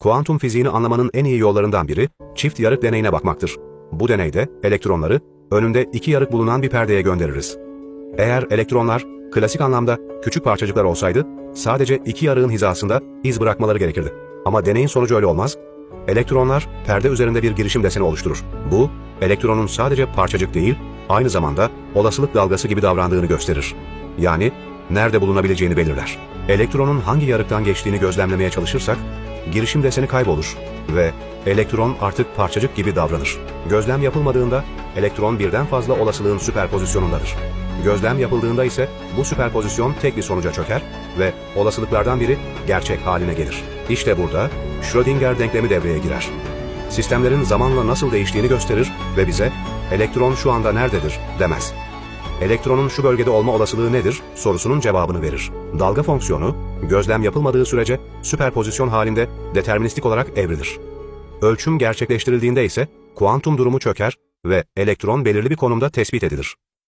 Kuantum fiziğini anlamanın en iyi yollarından biri çift yarık deneyine bakmaktır. Bu deneyde elektronları önünde iki yarık bulunan bir perdeye göndeririz. Eğer elektronlar klasik anlamda küçük parçacıklar olsaydı sadece iki yarığın hizasında iz bırakmaları gerekirdi. Ama deneyin sonucu öyle olmaz. Elektronlar perde üzerinde bir girişim deseni oluşturur. Bu, elektronun sadece parçacık değil, aynı zamanda olasılık dalgası gibi davrandığını gösterir. Yani nerede bulunabileceğini belirler. Elektronun hangi yarıktan geçtiğini gözlemlemeye çalışırsak, girişim deseni kaybolur ve elektron artık parçacık gibi davranır. Gözlem yapılmadığında elektron birden fazla olasılığın süperpozisyonundadır. Gözlem yapıldığında ise bu süperpozisyon tek bir sonuca çöker ve olasılıklardan biri gerçek haline gelir. İşte burada Schrödinger denklemi devreye girer. Sistemlerin zamanla nasıl değiştiğini gösterir ve bize elektron şu anda nerededir demez. Elektronun şu bölgede olma olasılığı nedir sorusunun cevabını verir. Dalga fonksiyonu gözlem yapılmadığı sürece süperpozisyon halinde deterministik olarak evrilir. Ölçüm gerçekleştirildiğinde ise kuantum durumu çöker ve elektron belirli bir konumda tespit edilir.